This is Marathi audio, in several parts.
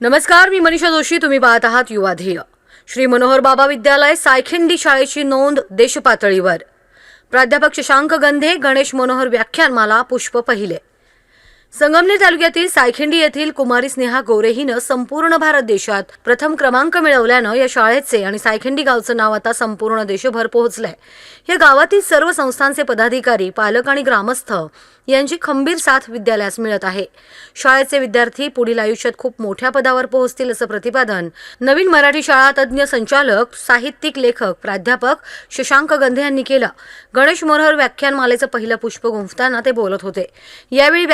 नमस्कार मी मनीषा जोशी तुम्ही पाहत आहात युवा ध्येय. श्री मनोहर बाबा विद्यालय सायखिंडी शाळेची नोंद देशपातळीवर. प्राध्यापक शशांक गंधे गणेश मनोहर व्याख्यानमाला पुष्प पहिले. संगमनेर तालुक्यातील सायखिंडी येथील कुमारी स्नेहा गोरे हिनं संपूर्ण भारत देशात प्रथम क्रमांक मिळवल्यानं या शाळेचे आणि सायखिंडी गावचं नाव आता संपूर्ण देशभर पोहोचलंय. या गावातील सर्व संस्थांचे पदाधिकारी पालक आणि ग्रामस्थ यांची खंबीर साथ विद्यालयास मिळत आहे. शाळेचे विद्यार्थी पुढील आयुष्यात खूप मोठ्या पदावर पोहोचतील असं प्रतिपादन नवीन मराठी शाळा तज्ज्ञ संचालक साहित्यिक लेखक प्राध्यापक शशांक गंधे यांनी केलं. गणेश मनोहर व्याख्यानमालेचं पहिलं पुष्प गुंफताना ते बोलत होते. यावेळी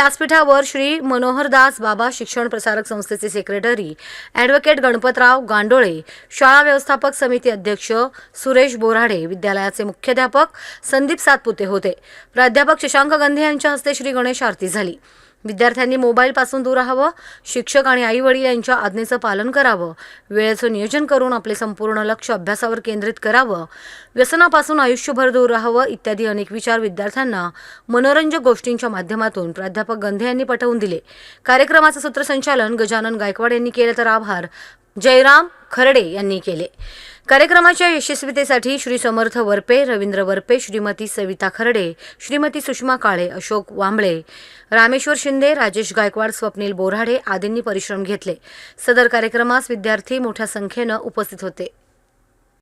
व्यासपीठावर श्री मनोहरदास बाबा शिक्षण प्रसारक संस्थेचे सेक्रेटरी ॲडव्होकेट गणपतराव गांडोळे शाळा व्यवस्थापक समिती अध्यक्ष सुरेश बोराडे विद्यालयाचे मुख्याध्यापक संदीप सातपुते होते. प्राध्यापक शशांक गंधे यांच्या हस्ते श्री गणेश आरती झाली. विद्यार्थ्यांनी मोबाईलपासून दूर राहावं शिक्षक आणि आईवडील यांच्या आज्ञेचं पालन करावं वेळेचं नियोजन करून आपले संपूर्ण लक्ष अभ्यासावर केंद्रित करावं व्यसनापासून आयुष्यभर दूर राहावं इत्यादी अनेक विचार विद्यार्थ्यांना मनोरंजक गोष्टींच्या माध्यमातून प्राध्यापक गंधे यांनी पटवून दिले. कार्यक्रमाचं सूत्रसंचालन गजानन गायकवाड यांनी केलं तर आभार. जयराम खरडे यांनी केले. कार्यक्रमाच्या यशस्वीतेसाठी श्री समर्थ वरपे रवींद्र वरपे श्रीमती सविता खरडे श्रीमती सुषमा काळे अशोक वांबळे रामेश्वर शिंदे राजेश गायकवाड स्वप्नील बोराडे आदींनी परिश्रम घेतले. सदर कार्यक्रमास विद्यार्थी मोठ्या संख्येनं उपस्थित होते.